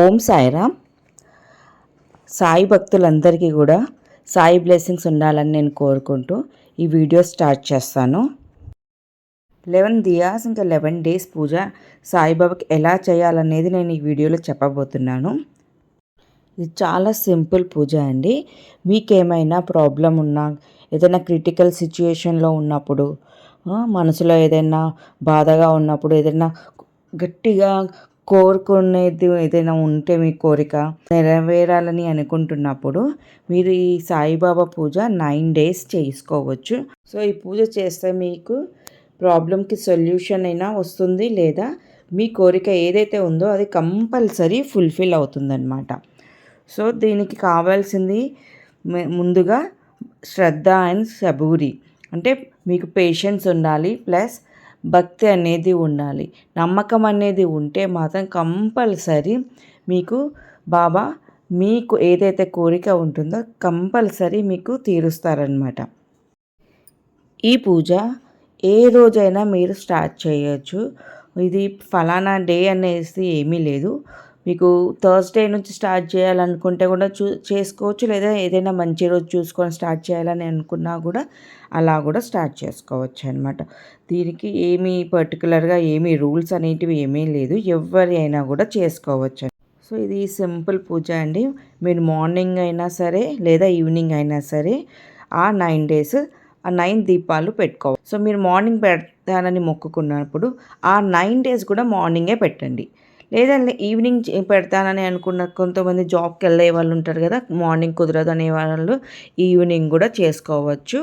ఓం సాయిరామ్. సాయి భక్తులందరికీ కూడా సాయి బ్లెస్సింగ్స్ ఉండాలని నేను కోరుకుంటూ ఈ వీడియో స్టార్ట్ చేస్తాను. లెవెన్ దియాస్ ఇంకా లెవెన్ డేస్ పూజ సాయిబాబాకి ఎలా చేయాలనేది నేను ఈ వీడియోలో చెప్పబోతున్నాను. ఇది చాలా సింపుల్ పూజ అండి. మీకేమైనా ప్రాబ్లం ఉన్నా ఏదైనా క్రిటికల్ సిచ్యుయేషన్లో ఉన్నప్పుడు మనసులో ఏదైనా బాధగా ఉన్నప్పుడు ఏదైనా గట్టిగా కోరుకునేది ఏదైనా ఉంటే మీ కోరిక నెరవేరాలని అనుకుంటున్నప్పుడు మీరు ఈ సాయిబాబా పూజ నైన్ డేస్ చేసుకోవచ్చు. సో ఈ పూజ చేస్తే మీకు ప్రాబ్లంకి సొల్యూషన్ అయినా వస్తుంది లేదా మీ కోరిక ఏదైతే ఉందో అది కంపల్సరీ ఫుల్ఫిల్ అవుతుందన్నమాట. సో దీనికి కావాల్సింది ముందుగా శ్రద్ధ అండ్ సబూరి. అంటే మీకు పేషెన్స్ ఉండాలి ప్లస్ భక్తి అనేది ఉండాలి. నమ్మకం అనేది ఉంటే మాత్రం కంపల్సరీ మీకు బాబా మీకు ఏదైతే కోరిక ఉంటుందో కంపల్సరీ మీకు తీరుస్తారనమాట ఈ పూజ ఏ రోజైనా మీరు స్టార్ట్ చేయొచ్చు. ఇది ఫలానా డే అనేసి ఏమీ లేదు. మీకు థర్స్డే నుంచి స్టార్ట్ చేయాలనుకుంటే కూడా చూ చేసుకోవచ్చు. లేదా ఏదైనా మంచి రోజు చూసుకొని స్టార్ట్ చేయాలని అనుకున్నా కూడా అలా కూడా స్టార్ట్ చేసుకోవచ్చు అనమాట దీనికి ఏమీ పర్టికులర్గా ఏమీ రూల్స్ అనేటివి ఏమీ లేదు. ఎవరి అయినా కూడా చేసుకోవచ్చు. సో ఇది సింపుల్ పూజ అండి. మీరు మార్నింగ్ అయినా సరే లేదా ఈవినింగ్ అయినా సరే ఆ నైన్ డేస్ ఆ నైన్ దీపాలు పెట్టుకోవాలి సో మీరు మార్నింగ్ పెడతానని మొక్కుకున్నప్పుడు ఆ నైన్ డేస్ కూడా మార్నింగే పెట్టండి. లేదంటే ఈవినింగ్ పెడతానని అనుకున్న కొంతమంది జాబ్కి వెళ్ళే వాళ్ళు ఉంటారు కదా మార్నింగ్ కుదరదు అనే వాళ్ళు ఈవినింగ్ కూడా చేసుకోవచ్చు.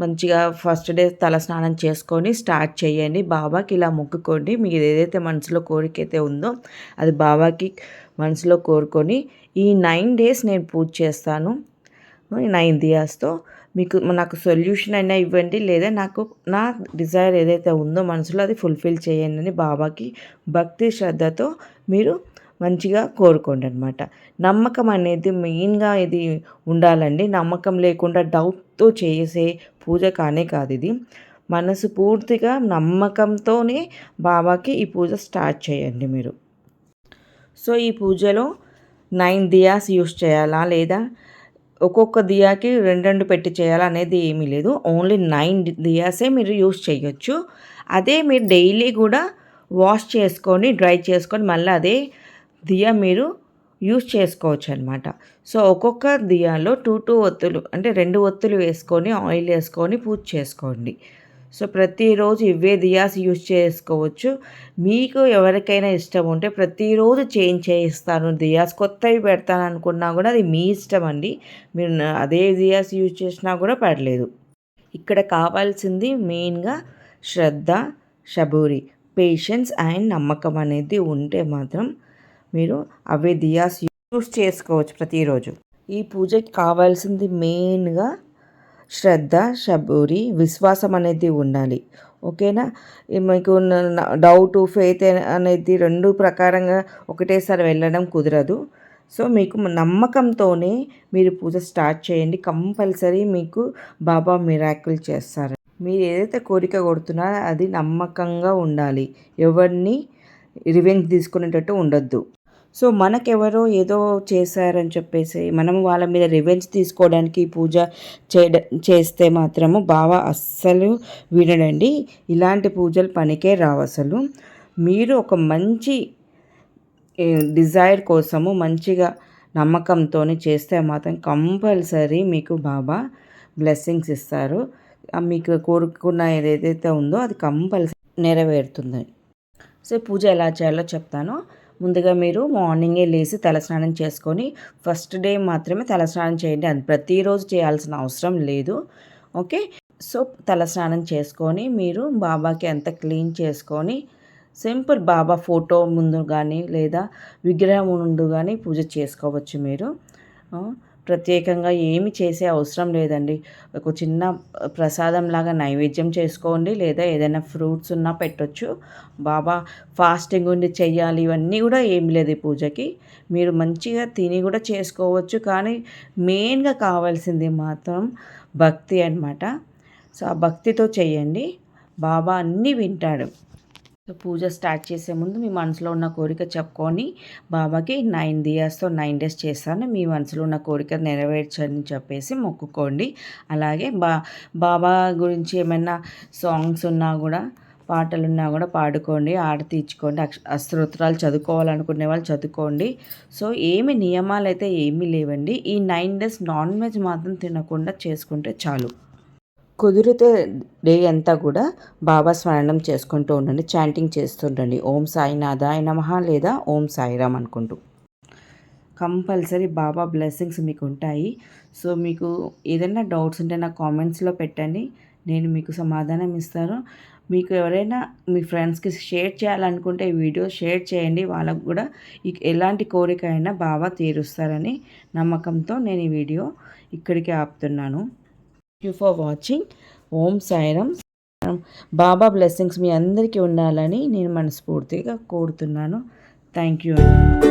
మంచిగా ఫస్ట్ డే తల స్నానం చేసుకొని స్టార్ట్ చేయండి. బాబాకి ఇలా మొక్కుకోండి. మీకు ఏదైతే మనసులో కోరిక అయితే ఉందో అది బాబాకి మనసులో కోరుకొని ఈ నైన్ డేస్ నేను పూజ చేస్తాను. నైన్ దియాస్తో మీకు నాకు సొల్యూషన్ అయినా ఇవ్వండి లేదా నాకు నా డిజైర్ ఏదైతే ఉందో మనసులో అది ఫుల్ఫిల్ చేయండి అని బాబాకి భక్తి శ్రద్ధతో మీరు మంచిగా కోరుకోండి అనమాట నమ్మకం అనేది మెయిన్గా ఇది ఉండాలండి. నమ్మకం లేకుండా డౌట్తో చేసే పూజ కానే కాదు ఇది. మనసు పూర్తిగా నమ్మకంతోనే బాబాకి ఈ పూజ స్టార్ట్ చేయండి మీరు. సో ఈ పూజలో నైన్ దియాస్ యూస్ చేయాలా లేదా ఒక్కొక్క దియాకి రెండు రెండు పెట్టి చేయాలనేది ఏమీ లేదు. ఓన్లీ నైన్ దియాసే మీరు యూస్ చేయొచ్చు. అదే మీరు డైలీ కూడా వాష్ చేసుకొని డ్రై చేసుకొని మళ్ళీ అదే దియా మీరు యూస్ చేసుకోవచ్చు అనమాట సో ఒక్కొక్క దియాలో టూ టూ ఒత్తులు అంటే రెండు ఒత్తులు వేసుకొని ఆయిల్ వేసుకొని పూజ చేసుకోండి. సో ప్రతిరోజు ఇవే దియాస్ యూజ్ చేసుకోవచ్చు. మీకు ఎవరికైనా ఇష్టం ఉంటే ప్రతిరోజు చేంజ్ చేయిస్తాను. దియాస్ కొత్తవి పెడతాను అనుకున్నా కూడా అది మీ ఇష్టం అండి. మీరు అదే దియాస్ యూజ్ చేసినా కూడా పర్లేదు ఇక్కడ కావాల్సింది మెయిన్గా శ్రద్ధ షబూరి పేషెన్స్ అండ్ నమ్మకం అనేది ఉంటే మాత్రం మీరు అవే దియాస్ యూస్ చేసుకోవచ్చు ప్రతిరోజు. ఈ పూజకి కావాల్సింది మెయిన్గా శ్రద్ధ షబూరి విశ్వాసం అనేది ఉండాలి. ఓకేనా? మీకు డౌట్ ఫెయిత్ అనేది రెండు ప్రకారంగా ఒకటేసారి వెళ్ళడం కుదరదు. సో మీకు నమ్మకంతోనే మీరు పూజ స్టార్ట్ చేయండి. కంపల్సరీ మీకు బాబా మిరాకిల్ చేస్తారు. మీరు ఏదైతే కోరిక కొడుతున్నారో అది నమ్మకంగా ఉండాలి. ఎవరిని రివెంజ్ తీసుకునేటట్టు ఉండొద్దు. సో మనకెవరో ఏదో చేశారని చెప్పేసి మనం వాళ్ళ మీద రివెంజ్ తీసుకోవడానికి పూజ చేయడ చేస్తే మాత్రము బావ అస్సలు వినడండి. ఇలాంటి పూజలు పనికే రావు అసలు. మీరు ఒక మంచి డిజైర్ కోసము మంచిగా నమ్మకంతో చేస్తే మాత్రం కంపల్సరీ మీకు బాబా బ్లెస్సింగ్స్ ఇస్తారు. మీకు కోరుకున్న ఏదైతే ఉందో అది కంపల్సరీ నెరవేరుతుంది. సో పూజ ఎలా చేయాలో చెప్తాను. ముందుగా మీరు మార్నింగే లేచి తలస్నానం చేసుకొని ఫస్ట్ డే మాత్రమే తలస్నానం చేయండి. అది ప్రతిరోజు చేయాల్సిన అవసరం లేదు. ఓకే? సో తలస్నానం చేసుకొని మీరు బాబాకి అంత క్లీన్ చేసుకొని సింపుల్ బాబా ఫోటో ముందు కానీ లేదా విగ్రహం ముందు కానీ పూజ చేసుకోవచ్చు మీరు. ప్రత్యేకంగా ఏమి చేసే అవసరం లేదండి. ఒక చిన్న ప్రసాదం లాగా నైవేద్యం చేసుకోండి లేదా ఏదైనా ఫ్రూట్స్ ఉన్నా పెట్టొచ్చు. బాబా ఫాస్టింగ్ ఉండి చెయ్యాలి ఇవన్నీ కూడా ఏం లేదు ఈ పూజకి. మీరు మంచిగా తిని కూడా చేసుకోవచ్చు కానీ మెయిన్గా కావాల్సింది మాత్రం భక్తి అన్నమాట. సో ఆ భక్తితో చేయండి బాబా అన్నీ వింటాడు. పూజ స్టార్ట్ చేసే ముందు మీ మనసులో ఉన్న కోరిక చెప్పుకొని బాబాకి నైన్ దియాస్తో నైన్ డేస్ చేస్తాను మీ మనసులో ఉన్న కోరిక నెరవేర్చని చెప్పేసి మొక్కుకోండి. అలాగే బా బాబా గురించి ఏమైనా సాంగ్స్ ఉన్నా కూడా పాటలు ఉన్నా కూడా పాడుకోండి ఆడతి ఇచ్చుకోండి అస్తోత్రాలు చదువుకోవాలనుకునే వాళ్ళు చదువుకోండి. సో ఏమి నియమాలు అయితే ఏమీ లేవండి ఈ నైన్ డేస్ నాన్ వెజ్ మాత్రం తినకుండా చేసుకుంటే చాలు. కుదిరితే డే అంతా కూడా బాబా స్మరణం చేసుకుంటూ ఉండండి చాంటింగ్ చేస్తుండండి. ఓం సాయినాథాయ నమ లేదా ఓం సాయిరామ్ అనుకుంటూ. కంపల్సరీ బాబా బ్లెస్సింగ్స్ మీకు ఉంటాయి. సో మీకు ఏదైనా డౌట్స్ ఉంటే నా కామెంట్స్లో పెట్టండి. నేను మీకు సమాధానం ఇస్తాను. మీకు ఎవరైనా మీ ఫ్రెండ్స్కి షేర్ చేయాలనుకుంటే ఈ వీడియో షేర్ చేయండి. వాళ్ళకు కూడా ఎలాంటి కోరిక అయినా బాగా తీరుస్తారని నమ్మకంతో నేను ఈ వీడియో ఇక్కడికి ఆపుతున్నాను. You for watching. Om Sairam Baba blessings మీ అందరికీ ఉండాలని నేను మనస్ఫూర్తిగా కోరుతున్నాను. థ్యాంక్ యూ అండి.